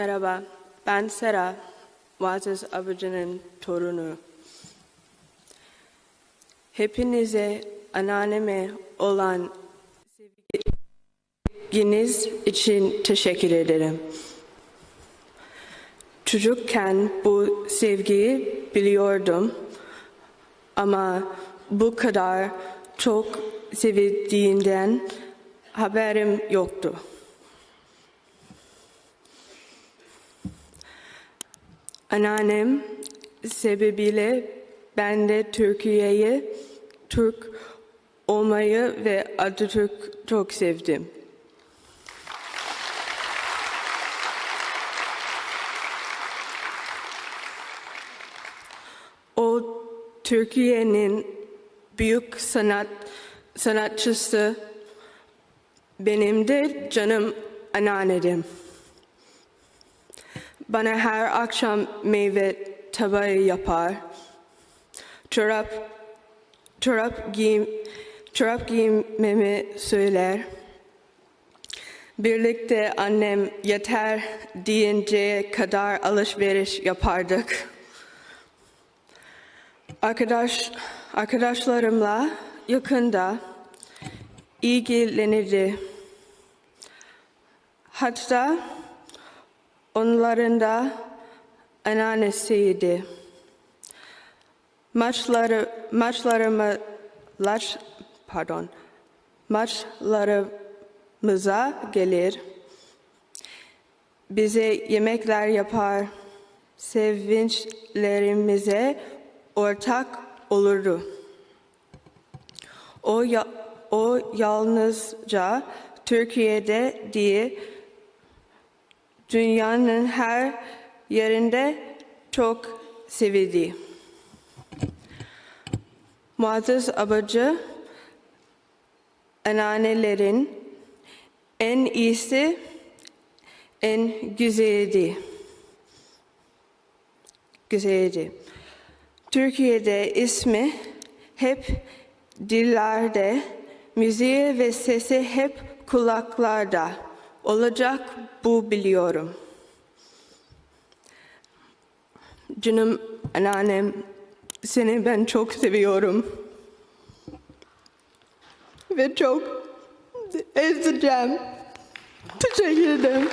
Merhaba, ben Sera, Muazzez Abıcı'nın torunu. Hepinize anneanneme olan sevginiz için teşekkür ederim. Çocukken bu sevgiyi biliyordum ama bu kadar çok sevildiğinden haberim yoktu. Anneannem sebebiyle ben de Türkiye'yi, Türk olmayı ve Atatürk çok sevdim. O Türkiye'nin büyük sanat sanatçısı benim de canım anneannem. Bana her akşam meyve tabağı yapar. Çorap, çorap, giyim, çorap giymemi söyler. Birlikte annem yeter deyince kadar alışveriş yapardık. Arkadaş, arkadaşlarımla yakında ilgilenirdi. Hatta onların da anneannesiydi. Maçları, maçlarımı, laç, pardon, maçlarımıza gelir. Bize yemekler yapar, sevinçlerimize ortak olurdu. O, ya, o yalnızca Türkiye'de değil, dünyanın her yerinde çok sevildi. Muazzez Abacı, anneannelerin en iyisi, en güzeliydi. Güzeldi. Türkiye'de ismi hep dillerde, müziği ve sesi hep kulaklarda olacak bu biliyorum. Canım anneannem, seni ben çok seviyorum. Ve çok ezeceğim. Teşekkür ederim.